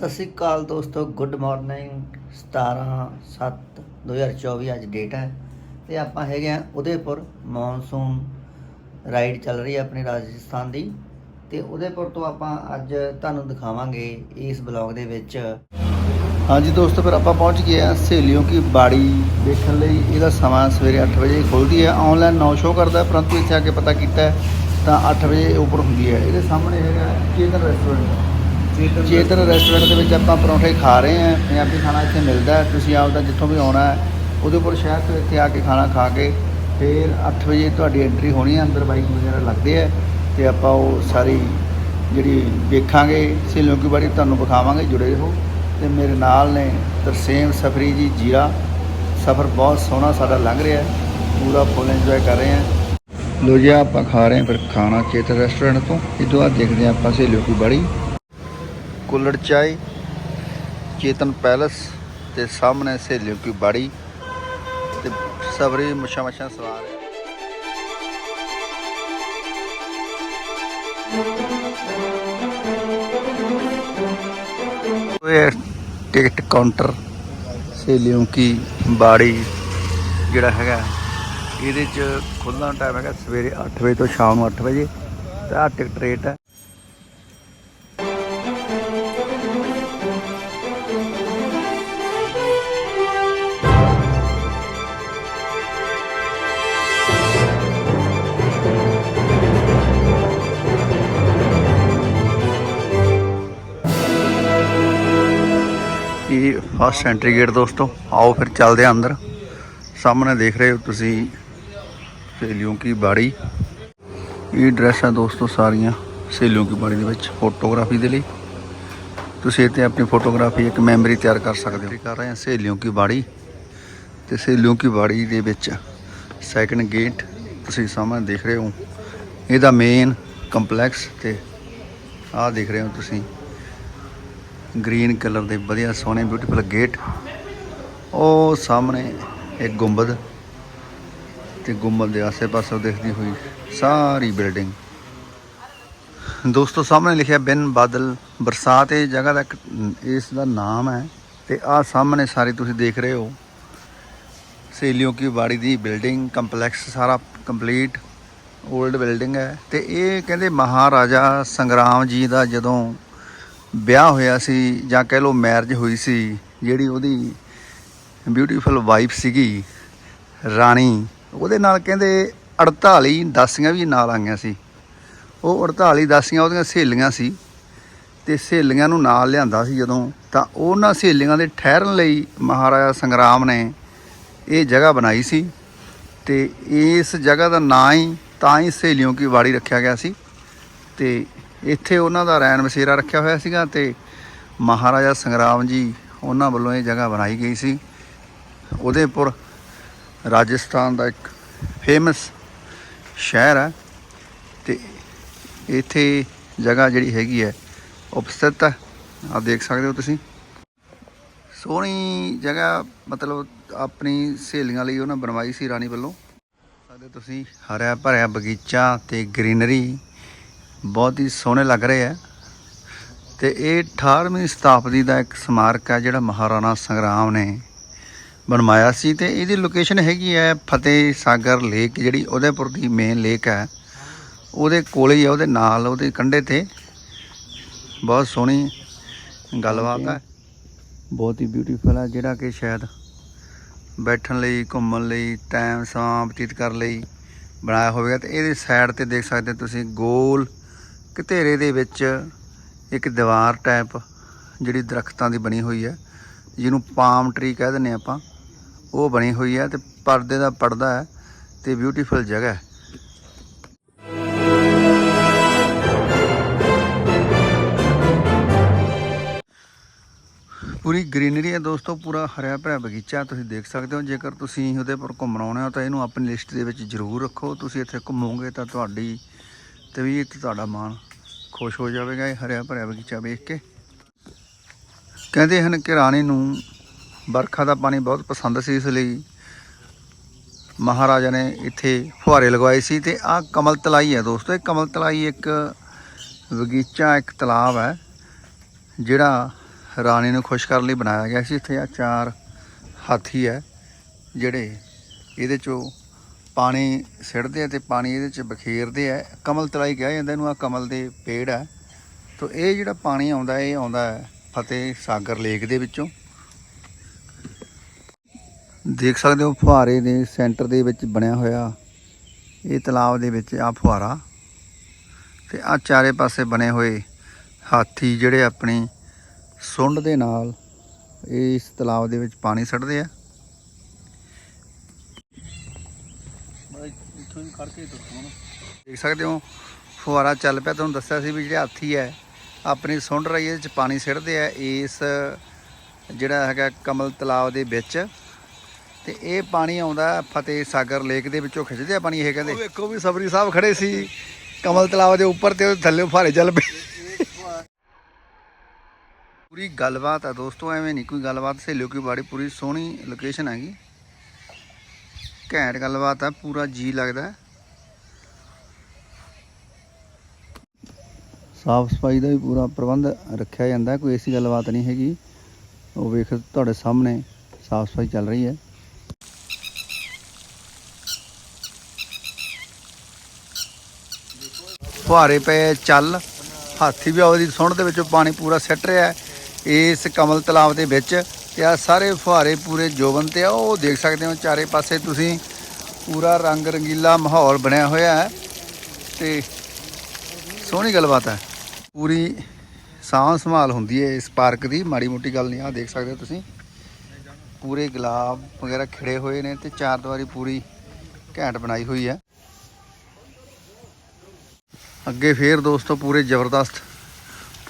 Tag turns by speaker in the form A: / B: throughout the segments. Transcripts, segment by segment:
A: ਸਤਿ ਸ੍ਰੀ ਅਕਾਲ ਦੋਸਤੋ good morning 17 7 2024 ਅੱਜ date ਹੈ ਤੇ ਆਪਾਂ ਹੈਗੇ ਆ ਉਦੇਪੁਰ ਮੌਨਸੂਨ ਰਾਈਡ ਚੱਲ ਰਹੀ ਹੈ ਆਪਣੇ ਰਾਜਸਥਾਨ ਦੀ ਤੇ ਉਦੇਪੁਰ ਤੋਂ ਆਪਾਂ ਅੱਜ ਤੁਹਾਨੂੰ ਦਿਖਾਵਾਂਗੇ ਇਸ ਬਲੌਗ ਦੇ ਵਿੱਚ। ਹਾਂਜੀ ਦੋਸਤੋ, ਫਿਰ ਆਪਾਂ ਪਹੁੰਚ ਗਏ ਆ ਸਹੇਲੀਆਂ ਕੀ ਬਾੜੀ ਦੇਖਣ ਲਈ। ਇਹਦਾ ਸਮਾਂ ਸਵੇਰੇ 8 ਵਜੇ ਖੁੱਲਦੀ ਹੈ। ਆਨਲਾਈਨ 9 ਸ਼ੋ ਕਰਦਾ ਪਰੰਤੂ ਇੱਥੇ ਆ ਕੇ ਪਤਾ ਕੀਤਾ ਤਾਂ 8 ਵਜੇ ਉੱਪਰ ਹੁੰਦੀ ਹੈ। ਇਹਦੇ ਸਾਹਮਣੇ ਹੈਗਾ ਚੇਤਨ ਰੈਸਟੋਰੈਂਟ ਚੇਤਨ ਰੈਸਟੋਰੈਂਟ ਦੇ ਵਿੱਚ ਆਪਾਂ ਪਰੌਂਠੇ ਖਾ ਰਹੇ ਹਾਂ ਪੰਜਾਬੀ ਖਾਣਾ ਇੱਥੇ ਮਿਲਦਾ ਹੈ ਤੁਸੀਂ ਆਪਦਾ ਜਿੱਥੋਂ ਵੀ ਆਉਣਾ ਹੈ ਉਹਦੇ ਉੱਪਰ ਸ਼ਹਿਰ ਤੋਂ ਇੱਥੇ ਆ ਕੇ ਖਾਣਾ ਖਾ ਕੇ ਫਿਰ 8 ਵਜੇ ਤੁਹਾਡੀ ਐਂਟਰੀ ਹੋਣੀ ਹੈ ਅੰਦਰ ਬਾਈਕ ਵਗੈਰਾ ਲੱਗਦੇ ਆ ਤੇ ਆਪਾਂ ਉਹ ਸਾਰੀ ਜਿਹੜੀ ਵੇਖਾਂਗੇ ਸਹੇਲੀਆਂ ਕੀ ਬਾੜੀ ਤੁਹਾਨੂੰ ਵਿਖਾਵਾਂਗੇ ਜੁੜੇ ਰਹੋ ਤੇ ਮੇਰੇ ਨਾਲ ਨੇ ਤਰਸੇਮ ਸਫਰੀ ਜੀ ਜੀਰਾ। ਸਫ਼ਰ ਬਹੁਤ ਸੋਹਣਾ ਸਾਡਾ ਲੰਘ ਰਿਹਾ ਪੂਰਾ ਫੁੱਲ ਇੰਜੋਏ ਕਰ ਰਹੇ ਹਾਂ। ਲੋ ਜੀ ਆਪਾਂ ਖਾ ਰਹੇ ਹਾਂ ਫਿਰ ਖਾਣਾ ਚੇਤਨ ਰੈਸਟੋਰੈਂਟ ਤੋਂ। ਇਦੋਂ ਬਾਅਦ ਦੇਖਦੇ ਹਾਂ ਆਪਾਂ ਸਹੇਲੀਆਂ ਕੀ ਬਾੜੀ ਕੁੱਲੜ ਚਾਈ ਚੇਤਨ ਪੈਲਸ ਤੇ ਸਾਹਮਣੇ ਸਹੇਲੀਆਂ ਕੀ ਬਾੜੀ ਤੇ ਸਬਰੀ ਮੁੱਛਾਂ ਮੱਛਾਂ ਸਵਾਰ ਹੈ ਇਹ ਟਿਕਟ ਕਾਊਂਟਰ ਸਹੇਲੀਆਂ ਕੀ ਬਾੜੀ ਜਿਹੜਾ ਹੈਗਾ, ਇਹਦੇ ਚ ਖੁੱਲ੍ਹਣ ਟਾਈਮ ਹੈਗਾ ਸਵੇਰੇ 8 ਵਜੇ ਤੋਂ ਸ਼ਾਮ ਨੂੰ 8 ਵਜੇ। ਤੇ ਆਹ ਟਿਕਟ ਰੇਟ ਹੈ ਇਹ ਫਸਟ ਐਂਟਰੀ ਗੇਟ ਦੋਸਤੋ, ਆਓ ਫਿਰ ਚੱਲਦੇ ਆ ਅੰਦਰ। ਸਾਹਮਣੇ ਦੇਖ ਰਹੇ ਹੋ ਤੁਸੀਂ ਸਹੇਲੀਆਂ ਕੀ ਬਾੜੀ। ਇਹ ਡਰੈਸ ਹੈ ਦੋਸਤੋ ਸਾਰੀਆਂ ਸਹੇਲੀਆਂ ਕੀ ਬਾੜੀ ਦੇ ਵਿੱਚ ਫੋਟੋਗ੍ਰਾਫੀ ਦੇ ਲਈ। ਤੁਸੀਂ ਇੱਥੇ ਆਪਣੀ ਫੋਟੋਗ੍ਰਾਫੀ ਇੱਕ ਮੈਮਰੀ ਤਿਆਰ ਕਰ ਸਕਦੇ ਹੋ। ਕਰ ਰਹੇ ਹਾਂ ਸਹੇਲੀਆਂ ਕੀ ਬਾੜੀ ਤੇ ਸਹੇਲੀਆਂ ਕੀ ਬਾੜੀ ਦੇ ਵਿੱਚ ਸੈਕੰਡ ਗੇਟ ਤੁਸੀਂ ਸਾਹਮਣੇ ਦੇਖ ਰਹੇ ਹੋ। ਇਹਦਾ ਮੇਨ ਕੰਪਲੈਕਸ ਤੇ ਆਹ ਦੇਖ ਰਹੇ ਹੋ ਤੁਸੀਂ। ਗ੍ਰੀਨ ਕਲਰ ਦੇ ਵਧੀਆ ਸੋਹਣੇ ਬਿਊਟੀਫੁਲ ਗੇਟ ਉਹ ਸਾਹਮਣੇ ਇੱਕ ਗੁੰਬਦ, ਤੇ ਗੁੰਬਦ ਦੇ ਆਸੇ-ਪਾਸੇ ਦੇਖਦੀ ਹੋਈ ਸਾਰੀ ਬਿਲਡਿੰਗ ਦੋਸਤੋ, ਸਾਹਮਣੇ ਲਿਖਿਆ ਬਿਨ ਬਾਦਲ, ਬਰਸਾਤ, ਇਹ ਜਗ੍ਹਾ ਦਾ ਇੱਕ, ਇਸ ਦਾ ਨਾਮ ਹੈ। ਤੇ ਆਹ ਸਾਹਮਣੇ ਸਾਰੀ ਤੁਸੀਂ ਦੇਖ ਰਹੇ ਹੋ ਸਹੇਲੀਆਂ ਕੀ ਬਾੜੀ ਦੀ ਬਿਲਡਿੰਗ ਕੰਪਲੈਕਸ ਸਾਰਾ ਕੰਪਲੀਟ 올ਡ ਬਿਲਡਿੰਗ ਹੈ। ਤੇ ਇਹ ਕਹਿੰਦੇ ਮਹਾਰਾਜਾ ਸੰਗਰਾਮ ਜੀ ਦਾ ਜਦੋਂ ਵਿਆਹ ਹੋਇਆ ਸੀ ਜਾਂ ਕਹਿ ਲਓ ਮੈਰਿਜ ਹੋਈ ਸੀ, ਜਿਹੜੀ ਉਹਦੀ ਬਿਊਟੀਫੁਲ ਵਾਈਫ ਸੀਗੀ, ਰਾਣੀ, ਉਹਦੇ ਨਾਲ ਕਹਿੰਦੇ 48 ਦਾਸੀਆਂ ਵੀ ਨਾਲ ਆਈਆਂ ਸੀ। ਉਹ 48 ਦਾਸੀਆਂ ਉਹਦੀਆਂ ਸਹੇਲੀਆਂ ਸੀ ਤੇ ਸਹੇਲੀਆਂ ਨੂੰ ਨਾਲ ਲਿਆਂਦਾ ਸੀ ਜਦੋਂ, ਤਾਂ ਉਹਨਾਂ ਸਹੇਲੀਆਂ ਦੇ ਠਹਿਰਨ ਲਈ ਮਹਾਰਾਜਾ ਸੰਗਰਾਮ ਨੇ ਇਹ ਜਗ੍ਹਾ ਬਣਾਈ ਸੀ ਤੇ ਇਸ ਜਗ੍ਹਾ ਦਾ ਨਾਂ ਹੀ ਤਾਂ ਹੀ ਸਹੇਲੀਆਂ ਕੀ ਵਾੜੀ ਰੱਖਿਆ ਗਿਆ ਸੀ ਤੇ ਇੱਥੇ ਉਹਨਾਂ ਦਾ ਰੈਣ ਬਸੇਰਾ ਰੱਖਿਆ ਹੋਇਆ ਸੀਗਾ ਤੇ ਮਹਾਰਾਜਾ ਸੰਗਰਾਮ ਜੀ ਉਹਨਾਂ ਵੱਲੋਂ ਇਹ ਜਗ੍ਹਾ ਬਣਾਈ ਗਈ ਸੀ। ਉਦੈਪੁਰ ਰਾਜਸਥਾਨ ਦਾ ਇੱਕ ਫੇਮਸ ਸ਼ਹਿਰ ਹੈ ਤੇ ਇੱਥੇ ਜਗ੍ਹਾ ਜਿਹੜੀ ਹੈਗੀ ਹੈ ਉਪਸਥਿਤ ਹੈ। ਆ ਦੇਖ ਸਕਦੇ ਹੋ ਤੁਸੀਂ। ਸੋਹਣੀ ਜਗ੍ਹਾ, ਮਤਲਬ ਆਪਣੀ ਸਹੇਲੀਆਂ ਲਈ ਉਹਨਾਂ ਬਣਵਾਈ ਸੀ ਰਾਣੀ ਵੱਲੋਂ। ਸਕਦੇ ਤੁਸੀਂ ਹਰਿਆ ਭਰਿਆ ਬਗੀਚਾ ਤੇ ਗ੍ਰੀਨਰੀ ਬਹੁਤ ਹੀ ਸੋਹਣੇ ਲੱਗ ਰਹੇ ਆ। ਤੇ ਇਹ 18ਵੀਂ ਸ਼ਤਾਬਦੀ ਦਾ ਇੱਕ ਸਮਾਰਕ ਹੈ ਜਿਹੜਾ ਮਹਾਰਾਣਾ ਸੰਗਰਾਮ ਨੇ ਬਣਵਾਇਆ ਸੀ ਤੇ ਇਹਦੀ ਲੋਕੇਸ਼ਨ ਹੈਗੀ ਹੈ ਫਤਿਹ ਸਾਗਰ ਲੇਕ, ਜਿਹੜੀ ਉਦੈਪੁਰ ਦੀ ਮੇਨ ਲੇਕ ਹੈ ਉਹਦੇ ਕੋਲੇ ਹੀ ਹੈ ਉਹਦੇ ਨਾਲ, ਉਹਦੇ ਕੰਢੇ ਤੇ। ਬਹੁਤ ਸੋਹਣੀ ਗੱਲਬਾਤ ਹੈ ਬਹੁਤ ਹੀ ਬਿਊਟੀਫੁਲ ਹੈ ਜਿਹੜਾ ਕਿ ਸ਼ਾਇਦ ਬੈਠਣ ਲਈ, ਘੁੰਮਣ ਲਈ ਟਾਈਮ ਸਮਾਂ ਬਤੀਤ ਕਰਨ ਲਈ ਬਣਾਇਆ ਹੋਵੇਗਾ। ਤੇ ਇਹਦੇ ਸਾਈਡ ਤੇ ਦੇਖ ਸਕਦੇ ਤੁਸੀਂ, ਗੋਲ ਘਤੇਰੇ ਦੇ ਵਿੱਚ ਇੱਕ ਦੀਵਾਰ ਟਾਈਪ ਜਿਹੜੀ ਦਰਖਤਾਂ ਦੀ ਬਣੀ ਹੋਈ ਹੈ, ਜਿਹਨੂੰ ਪਾਮ ਟਰੀ ਕਹਿ ਦਿੰਦੇ ਆਪਾਂ, ਉਹ ਬਣੀ ਹੋਈ ਹੈ ਤੇ ਪਰਦੇ ਦਾ ਪਰਦਾ ਹੈ ਤੇ ਬਿਊਟੀਫੁਲ ਜਗ੍ਹਾ ਹੈ। ਪੂਰੀ ਗ੍ਰੀਨਰੀ ਹੈ ਦੋਸਤੋ, ਪੂਰਾ ਹਰਿਆ ਭਰਿਆ ਬਗੀਚਾ ਤੁਸੀਂ ਦੇਖ ਸਕਦੇ ਹੋ। ਜੇਕਰ ਤੁਸੀਂ ਉਹਦੇ ਪਰ ਘੁੰਮਣ ਆਉਣਾ ਹੋ ਤਾਂ ਇਹਨੂੰ ਆਪਣੀ ਲਿਸਟ ਦੇ ਵਿੱਚ ਜ਼ਰੂਰ ਰੱਖੋ। ਤੁਸੀਂ ਇੱਥੇ ਘੁੰਮੋਗੇ ਤਾਂ ਤੁਹਾਡੀ ਤਬੀਅਤ ਤੁਹਾਡਾ ਮਨ ਖੁਸ਼ ਹੋ ਜਾਵੇਗਾ ਇਹ ਹਰਿਆ ਭਰਿਆ ਬਗੀਚਾ ਵੇਖ ਕੇ। ਕਹਿੰਦੇ ਹਨ ਕਿ ਰਾਣੀ ਨੂੰ ਵਰਖਾ ਦਾ ਪਾਣੀ ਬਹੁਤ ਪਸੰਦ ਸੀ, ਇਸ ਲਈ ਮਹਾਰਾਜਾ ਨੇ ਇੱਥੇ ਫੁਹਾਰੇ ਲਗਵਾਏ ਸੀ ਤੇ ਆਹ ਕਮਲ ਤਲਾਈ ਹੈ ਦੋਸਤੋ, ਇਹ ਕਮਲ ਤਲਾਈ ਇੱਕ ਬਗੀਚਾ, ਇੱਕ ਤਲਾਬ ਹੈ, ਜਿਹੜਾ ਰਾਣੀ ਨੂੰ ਖੁਸ਼ ਕਰਨ ਲਈ ਬਣਾਇਆ ਗਿਆ ਸੀ। ਇੱਥੇ ਆ ਚਾਰ ਹਾਥੀ ਹੈ, ਜਿਹੜੇ ਇਹਦੇ ਚੋਂ ਪਾਣੀ ਸਿੱਟਦੇ ਆ ਤੇ ਪਾਣੀ ਇਹਦੇ ਚ ਬਖੇਰਦੇ ਆ। ਕਮਲ ਤਲਾਈ ਕਿਹਾ ਜਾਂਦਾ, ਇਹਨੂੰ ਆ ਕਮਲ ਦੇ ਪੇੜ ਆ। ਤੋ ਇਹ ਜਿਹੜਾ ਪਾਣੀ ਆਉਂਦਾ, ਇਹ ਆਉਂਦਾ ਹੈ ਫਤਿਹ ਸਾਗਰ ਲੇਕ ਦੇ ਵਿੱਚੋਂ। ਦੇਖ ਸਕਦੇ ਹੋ, ਫੁਹਾਰੇ ਦੇ ਸੈਂਟਰ ਦੇ ਵਿੱਚ ਬਣਿਆ ਹੋਇਆ ਇਹ ਤਲਾਬ ਦੇ ਵਿੱਚ ਆ ਫੁਹਾਰਾ। ਤੇ ਆ ਚਾਰੇ ਪਾਸੇ ਬਣੇ ਹੋਏ ਹਾਥੀ ਜਿਹੜੇ ਆਪਣੀ ਸੁੰਡ ਦੇ ਨਾਲ ਇਸ ਤਲਾਬ ਦੇ ਵਿੱਚ ਪਾਣੀ ਛੱਡਦੇ ਆ। ਹੀ ਕਰਕੇ ਦੇਖ ਸਕਦੇ ਹੋ ਫੁਹਾਰਾ ਚੱਲ ਪਿਆ ਤੁਹਾਨੂੰ ਦੱਸਿਆ ਸੀ ਵੀ ਜਿਹੜੇ ਹਾਥੀ ਹੈ ਆਪਣੀ ਸੁੰਡ ਰਹੀ ਇਹਦੇ ਚ ਪਾਣੀ ਸਿੱਟਦੇ ਆ ਇਸ ਜਿਹੜਾ ਹੈਗਾ ਕਮਲ ਤਲਾਬ ਦੇ ਵਿੱਚ। ਤੇ ਇਹ ਪਾਣੀ ਆਉਂਦਾ ਫਤਿਹ ਸਾਗਰ ਲੇਕ ਦੇ ਵਿੱਚੋਂ ਖਿੱਚਦੇ ਆ ਪਾਣੀ ਇਹ ਕਹਿੰਦੇ? ਵੇਖੋ ਵੀ ਸਬਰੀ ਸਾਹਿਬ ਖੜੇ ਸੀ ਕਮਲ ਤਲਾਬ ਦੇ ਉੱਪਰ ਤੇ ਉਹਦੇ ਥੱਲੇ ਫੁਹਾਰੇ ਚੱਲ ਪਏ। ਪੂਰੀ ਗੱਲਬਾਤ ਆ ਦੋਸਤੋ ਐਵੇਂ ਨਹੀਂ ਕੋਈ ਗੱਲਬਾਤ ਸਹੇਲਿਓ ਕੀ ਬਾੜੀ ਪੂਰੀ ਸੋਹਣੀ ਲੋਕੇਸ਼ਨ ਹੈਗੀ। ਘੈਂਟ ਗੱਲਬਾਤ ਆ, ਪੂਰਾ ਜੀ ਲੱਗਦਾ। ਸਾਫ਼ ਸਫ਼ਾਈ ਦਾ ਵੀ ਪੂਰਾ ਪ੍ਰਬੰਧ ਰੱਖਿਆ ਜਾਂਦਾ, ਕੋਈ ਐਸੀ ਗੱਲਬਾਤ ਨਹੀਂ ਹੈਗੀ। ਉਹ ਵੇਖ, ਤੁਹਾਡੇ ਸਾਹਮਣੇ ਸਾਫ਼ ਸਫ਼ਾਈ ਚੱਲ ਰਹੀ ਹੈ। ਫੁਹਾਰੇ ਪਏ ਚੱਲ। ਹਾਥੀ ਵੀ ਉਹਦੀ ਸੁੰਡ ਦੇ ਵਿੱਚੋਂ ਪਾਣੀ ਪੂਰਾ ਸਿੱਟ ਰਿਹਾ। ਇਸ ਕਮਲ ਤਲਾਬ ਦੇ ਵਿੱਚ ਤੇ ਆ ਸਾਰੇ ਫੁਹਾਰੇ ਪੂਰੇ ਜੋਬਨ ਤੇ ਆ, ਉਹ ਦੇਖ ਸਕਦੇ ਹੋ ਚਾਰੇ ਪਾਸੇ ਤੁਸੀਂ ਪੂਰਾ ਰੰਗ ਰੰਗੀਲਾ ਮਾਹੌਲ ਬਣਿਆ ਹੋਇਆ ਹੈ ਤੇ ਸੋਹਣੀ ਗੱਲਬਾਤ ਹੈ। ਪੂਰੀ ਸਾਂਭ ਸੰਭਾਲ ਹੁੰਦੀ ਹੈ ਇਸ ਪਾਰਕ ਦੀ, ਮਾੜੀ ਮੋਟੀ ਗੱਲ ਨਹੀਂ ਆ, ਦੇਖ ਸਕਦੇ ਹੋ ਤੁਸੀਂ। ਪੂਰੇ ਗੁਲਾਬ ਵਗੈਰਾ ਖਿੜੇ ਹੋਏ ਨੇ ਤੇ ਚਾਰ ਦੀਵਾਰੀ ਪੂਰੀ ਘੈਂਟ ਬਣਾਈ ਹੋਈ ਹੈ। ਅੱਗੇ ਫੇਰ ਦੋਸਤੋ ਪੂਰੇ ਜ਼ਬਰਦਸਤ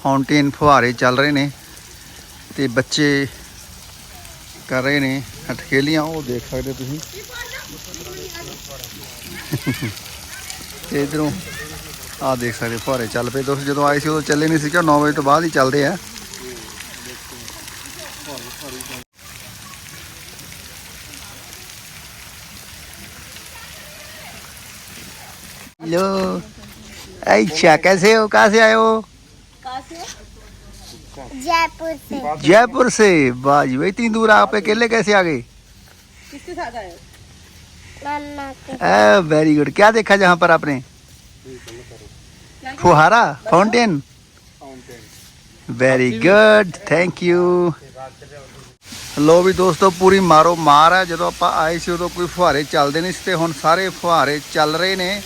A: ਫਾਊਂਟੇਨ ਫੁਹਾਰੇ ਚੱਲ ਰਹੇ ਨੇ ਤੇ ਬੱਚੇ ਕਰ ਰਹੇ ਨੇ ਅਟਕੇਲੀਆਂ ਉਹ ਦੇਖ ਸਕਦੇ ਹੋ ਤੁਸੀਂ ਤੇ ਇਧਰੋਂ ਆਹ ਦੇਖ ਸਕਦੇ ਹੋ ਫੁਹਾਰੇ ਚੱਲ ਪਏ ਦੋਸਤੋ ਜਦੋਂ ਆਏ ਸੀ ਉਦੋਂ ਚੱਲੇ ਨਹੀਂ ਸੀ ਕਿ 9 ਵਜੇ ਤੋਂ ਬਾਅਦ ਹੀ ਚੱਲਦੇ ਆ लो अच्छा कैसे हो कहाँ से आए हो
B: जयपुर से
A: जयपुर से वाह जी भाई इतनी दूर आप अकेले कैसे आ गए
C: किसके साथ आए हो?
B: मम्मा के
A: वेरी गुड क्या देखा जहाँ पर आपने फुहारा fountain very good thank you ਲੋ ਵੀ ਦੋਸਤੋ ਪੂਰੀ ਮਾਰੋ ਮਾਰ ਹੈ ਜਦੋਂ ਆਪਾਂ ਆਏ ਸੀ ਉਦੋਂ ਕੋਈ ਫੁਹਾਰੇ ਚੱਲਦੇ ਨਹੀਂ ਸੀ ਤੇ ਹੁਣ ਸਾਰੇ ਫੁਹਾਰੇ ਚੱਲ ਰਹੇ ਨੇ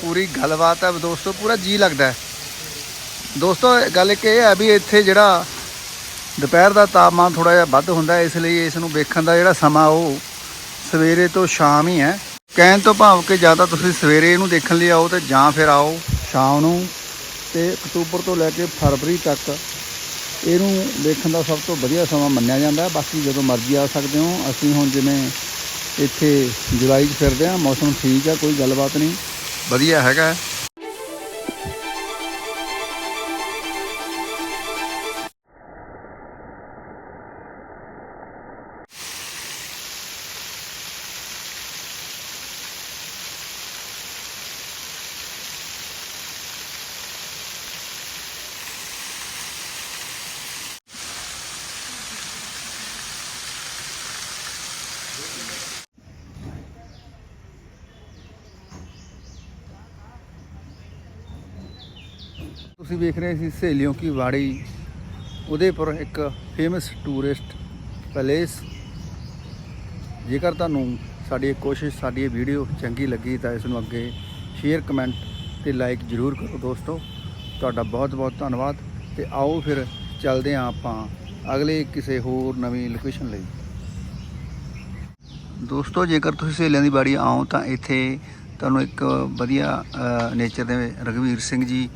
A: ਪੂਰੀ ਗੱਲਬਾਤ ਹੈ ਦੋਸਤੋ ਪੂਰਾ ਜੀ ਲੱਗਦਾ ਹੈ ਦੋਸਤੋ, ਗੱਲ ਇੱਕ ਇਹ ਹੈ ਵੀ ਇੱਥੇ ਜਿਹੜਾ ਦੁਪਹਿਰ ਦਾ ਤਾਪਮਾਨ ਥੋੜਾ ਜਿਹਾ ਵੱਧ ਹੁੰਦਾ ਇਸ ਲਈ ਇਸ ਨੂੰ ਵੇਖਣ ਦਾ ਜਿਹੜਾ ਸਮਾਂ ਉਹ ਸਵੇਰੇ ਤੋਂ ਸ਼ਾਮ ਹੀ ਹੈ। ਕਹਿਣ ਤੋਂ ਭਾਵ ਕਿ ਜਾਂ ਤਾਂ ਤੁਸੀਂ ਸਵੇਰੇ ਇਹਨੂੰ ਦੇਖਣ ਲਈ ਆਓ ਤੇ ਜਾਂ ਫਿਰ ਆਓ ਸ਼ਾਮ ਨੂੰ ਤੇ ਅਕਤੂਬਰ ਤੋਂ ਲੈ ਕੇ ਫਰਵਰੀ ਤੱਕ ਇਹਨੂੰ ਦੇਖਣ ਦਾ ਸਭ ਤੋਂ ਵਧੀਆ ਸਮਾਂ ਮੰਨਿਆ ਜਾਂਦਾ ਹੈ। ਬਾਕੀ ਜਦੋਂ ਮਰਜ਼ੀ ਆ ਸਕਦੇ ਹੋ। ਅਸੀਂ ਹੁਣ ਜਿਵੇਂ ਇੱਥੇ ਜੁਲਾਈ 'ਚ ਫਿਰਦੇ ਹਾਂ, ਮੌਸਮ ਠੀਕ ਆ ਕੋਈ ਗੱਲਬਾਤ ਨਹੀਂ। ਵਧੀਆ ਹੈਗਾ ਤੁਸੀਂ ਵੇਖ ਰਹੇ ਸੀ ਸਹੇਲੀਆਂ ਕੀ ਵਾੜੀ, ਉਦੈਪੁਰ ਇੱਕ ਫੇਮਸ ਟੂਰਿਸਟ ਪੈਲੇਸ ਜੇਕਰ ਤੁਹਾਨੂੰ ਸਾਡੀ ਇਹ ਕੋਸ਼ਿਸ਼, ਸਾਡੀ ਇਹ ਵੀਡੀਓ ਚੰਗੀ ਲੱਗੀ ਤਾਂ ਇਸ ਨੂੰ ਅੱਗੇ ਸ਼ੇਅਰ ਕਮੈਂਟ ਤੇ ਲਾਈਕ ਜ਼ਰੂਰ ਕਰੋ ਦੋਸਤੋ। ਤੁਹਾਡਾ ਬਹੁਤ ਬਹੁਤ ਧੰਨਵਾਦ ਤੇ ਆਓ ਫਿਰ ਚੱਲਦੇ ਹਾਂ ਆਪਾਂ ਅਗਲੇ ਕਿਸੇ ਹੋਰ ਨਵੀਂ ਲੋਕੇਸ਼ਨ ਲਈ। ਦੋਸਤੋ, ਜੇਕਰ ਤੁਸੀਂ ਸਹੇਲੀਆਂ ਦੀ ਬਾੜੀ ਆਓ ਤਾਂ ਇੱਥੇ ਤੁਹਾਨੂੰ ਇੱਕ ਵਧੀਆ ਨੇਚਰ ਦੇ ਰਘਵੀਰ ਸਿੰਘ ਜੀ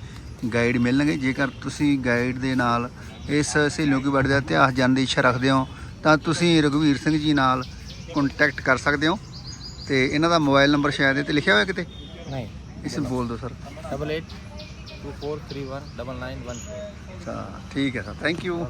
A: ਗਾਈਡ ਮਿਲਣਗੇ। ਜੇਕਰ ਤੁਸੀਂ ਗਾਈਡ ਦੇ ਨਾਲ ਇਸ ਸਹੇਲਿਓ ਕੀ ਬੜ ਦਾ ਇਤਿਹਾਸ ਜਾਣਨ ਦੀ ਇੱਛਾ ਰੱਖਦੇ ਹੋ ਤਾਂ ਤੁਸੀਂ ਰਘਵੀਰ ਸਿੰਘ ਜੀ ਨਾਲ ਕੰਟੈਕਟ ਕਰ ਸਕਦੇ ਹੋ। ਤੇ ਇਹਨਾਂ ਦਾ ਮੋਬਾਈਲ ਨੰਬਰ ਸ਼ਾਇਦ ਇਹ ਤੇ ਲਿਖਿਆ ਹੋਇਆ ਕਿਤੇ?
D: ਨਹੀਂ।
A: ਇਸ ਨੂੰ ਬੋਲ ਦਿਓ ਸਰ।
D: 88 2431
A: 9914 ਠੀਕ ਹੈ ਸਰ। Thank you